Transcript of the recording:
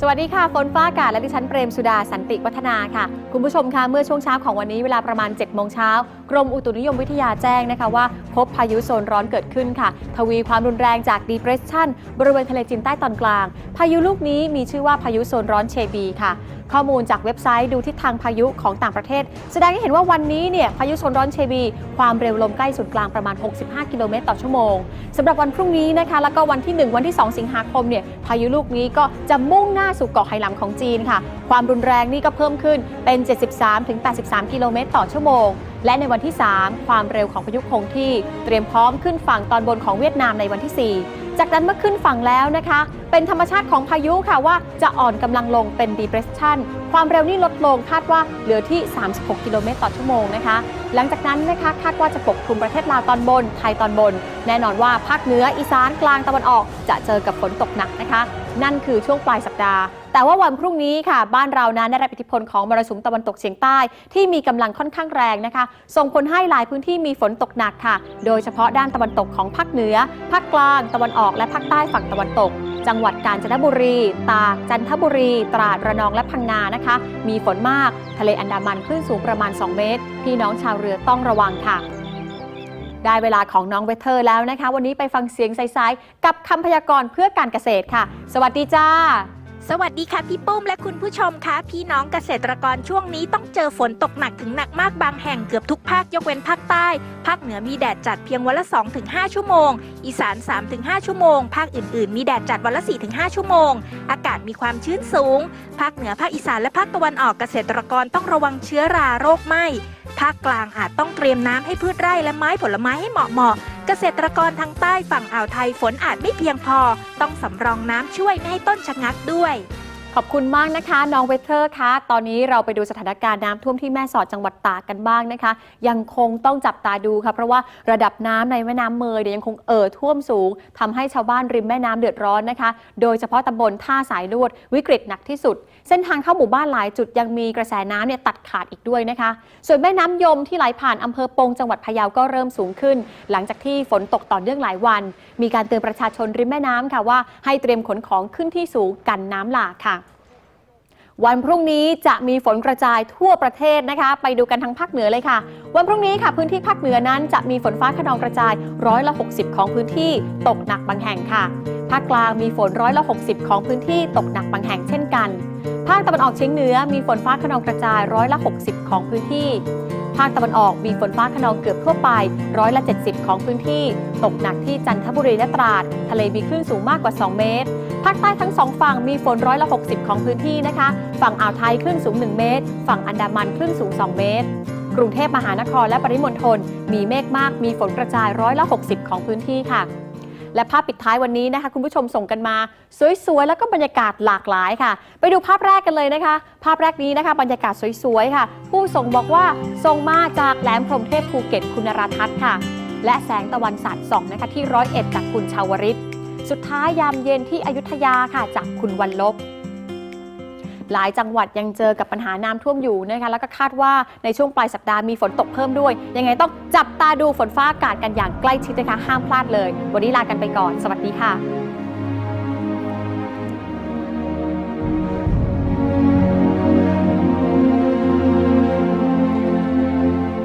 สวัสดีค่ะฝนฟ้าอากาศและดิฉันเปรมสุดาสันติวัฒนาค่ะ คุณผู้ชมคะเมื่อช่วงเช้าของวันนี้เวลาประมาณ7โมงเช้ากรมอุตุนิยมวิทยาแจ้งนะคะว่า พบพายุโซนร้อนเกิดขึ้นค่ะ ทวีความรุนแรงจาก depression บริเวณทะเลจีนใต้ตอนกลาง พายุลูกนี้มีชื่อว่าพายุโซนร้อนเชบีค่ะ ข้อมูลจากเว็บไซต์ดูทิศทางพายุของต่างประเทศ แสดงให้เห็นว่าวันนี้เนี่ยพายุโซนร้อนเชบี ความเร็วลมใกล้ศูนย์กลางประมาณ 65 กิโลเมตรต่อชั่วโมงสำหรับวันพรุ่งนี้นะคะแล้วก็วันที่ 1 วันที่ 2 สิงหาคมเนี่ยพายุลูกนี้ก็จะมุ่งหน้าสู่เกาะไหหลำของจีนค่ะ ความรุนแรงนี่ก็เพิ่มขึ้นเป็น 73-83 กิโลเมตรต่อชั่วโมง และในวันที่ 3 ความเร็วของพายุคงที่เตรียมพร้อมขึ้นฝั่งตอนบนของเวียดนามในวันที่ 4 จากนั้นเมื่อขึ้นฝั่งแล้วนะคะ เป็นธรรมชาติของพายุค่ะว่าจะอ่อนกำลังลงเป็น depression ความเร็วนี่ลดลงคาดว่าเหลือที่ 36 กิโลเมตรต่อชั่วโมงนะคะ หลังจากนั้นนะคะคาดว่าจะปกคลุมประเทศลาวตอนบน ไทยตอนบน แน่นอนว่าภาคเหนืออีสานกลางตะวันออก จะเจอกับฝนตกหนักนะคะ นั่นคือช่วงปลายสัปดาห์ แต่ว่าวันพรุ่งนี้ค่ะ บ้านเรานั้นได้รับอิทธิพลของมรสุมตะวันตกเฉียงใต้ ที่มีกำลังค่อนข้างแรงนะคะ ส่งผลให้หลายพื้นที่มีฝนตกหนักค่ะ โดยเฉพาะด้านตะวันตกของภาคเหนือ ภาคกลาง ตะวันออกอกและภาคใต้ฝั่งตะวันตก จังหวัดกาญจนบุรี ตาก จันทบุรี ตราด ระนอง และพังงานะคะ มีฝนมาก ทะเลอันดามันคลื่นสูงประมาณ 2 เมตร พี่น้องชาวเรือต้องระวังค่ะ ได้เวลาของน้องเวเทอร์แล้วนะคะ วันนี้ไปฟังเสียงใสๆกับคำพยากรณ์เพื่อการเกษตรค่ะ สวัสดีจ้า สวัสดีค่ะพี่ปุ้มและคุณผู้ชมคะพี่น้องเกษตรกรช่วงนี้ต้องเจอฝนตกหนักถึงหนักมากบางแห่งเกือบทุกภาคยกเว้นภาคใต้ ภาคเหนือมีแดดจัดเพียงวันละ 2-5 ชั่วโมง อีสาน 3-5 ชั่วโมง ภาคอื่นๆ มีแดดจัดวันละ 4-5 ชั่วโมง อากาศมีความชื้นสูง ภาคเหนือภาคอีสานและภาคตะวันออกเกษตรกรต้องระวังเชื้อราโรคไหมภาคกลางอาจต้องเตรียมน้ำให้พืชไร่และไม้ผลไม้ให้เหมาะเหมาะ เกษตรกรทางใต้ฝั่งอ่าวไทยฝนอาจไม่เพียงพอ ต้องสำรองน้ำช่วยไม่ให้ต้นชะงักด้วย ขอบคุณมากนะคะ น้องเวเทอร์คะตอนนี้เราไปดูสถานการณ์น้ำท่วมที่แม่สอดจังหวัดตากกันบ้างนะคะ ยังคงต้องจับตาดูค่ะเพราะว่าระดับน้ำในแม่น้ำเมยเนี่ยยังคงเอ่อท่วมสูงทำให้ชาวบ้านริมแม่น้ำเดือดร้อนนะคะ โดยเฉพาะตำบลท่าสายลวดวิกฤตหนักที่สุด เส้นทางเข้าหมู่บ้านหลายจุดยังมีกระแสน้ำเนี่ยตัดขาดอีกด้วยนะคะ ส่วนแม่น้ำยมที่ไหลผ่านอำเภอปงจังหวัดพะเยาก็เริ่มสูงขึ้น หลังจากที่ฝนตกต่อเนื่องหลายวัน มีการเตือนประชาชนริมแม่น้ำค่ะว่าให้เตรียมขนของขึ้นที่สูงกันน้ำหลากค่ะ วันพรุ่งนี้จะมีฝนกระจายทั่วประเทศนะคะ ไปดูกันทั้งภาคเหนือเลยค่ะ วันพรุ่งนี้ค่ะพื้นที่ภาคเหนือนั้นจะมีฝนฟ้าขนองกระจายร้อยละ 60 ของพื้นที่ตกหนักบางแห่งค่ะ ภาคกลางมีฝนร้อยละ 60 ของพื้นที่ตกหนักบางแห่งเช่นกัน ภาคตะวันออกเฉียงเหนือมีฝนฟ้าขนองกระจายร้อยละ 60 ของพื้นที่ ภาคตะวันออกมีฝนฟ้าขนองเกือบทั่วไปร้อยละ 70 ของพื้นที่ ตกหนักที่จันทบุรีและตราด ทะเลมีคลื่นสูงมากกว่า 2 เมตร ภาคใต้ทั้งสองฝั่งมีฝนร้อยละ60 ของพื้นที่นะคะ ฝั่งอ่าวไทยคลื่นสูง 1 เมตร ฝั่งอันดามันคลื่นสูง 2 เมตร กรุงเทพมหานครและปริมณฑลมีเมฆมากมีฝนกระจายร้อยละ60 ของพื้นที่ค่ะ และภาพปิดท้ายวันนี้นะคะ คุณผู้ชมส่งกันมา สวยๆ แล้วก็บรรยากาศหลากหลายค่ะ ไปดูภาพแรกกันเลยนะคะ ภาพแรกนี้นะคะ บรรยากาศสวยๆค่ะ ผู้ส่งบอกว่าส่งมาจากแหลมพรหมเทพภูเก็ตคุณราทัศน์ค่ะ และแสงตะวันสาดส่องนะคะที่ร้อยเอ็ดจากคุณชาวริต สุดท้ายยามเย็นที่อยุธยาค่ะจากคุณวันลบหลายจังหวัดยังเจอกับปัญหาน้ำท่วมอยู่นะคะแล้วก็คาดว่าในช่วงปลายสัปดาห์มีฝนตกเพิ่มด้วย ยังไงต้องจับตาดูฝนฟ้าอากาศกันอย่างใกล้ชิดนะคะห้ามพลาดเลย วันนี้ลากันไปก่อน สวัสดีค่ะ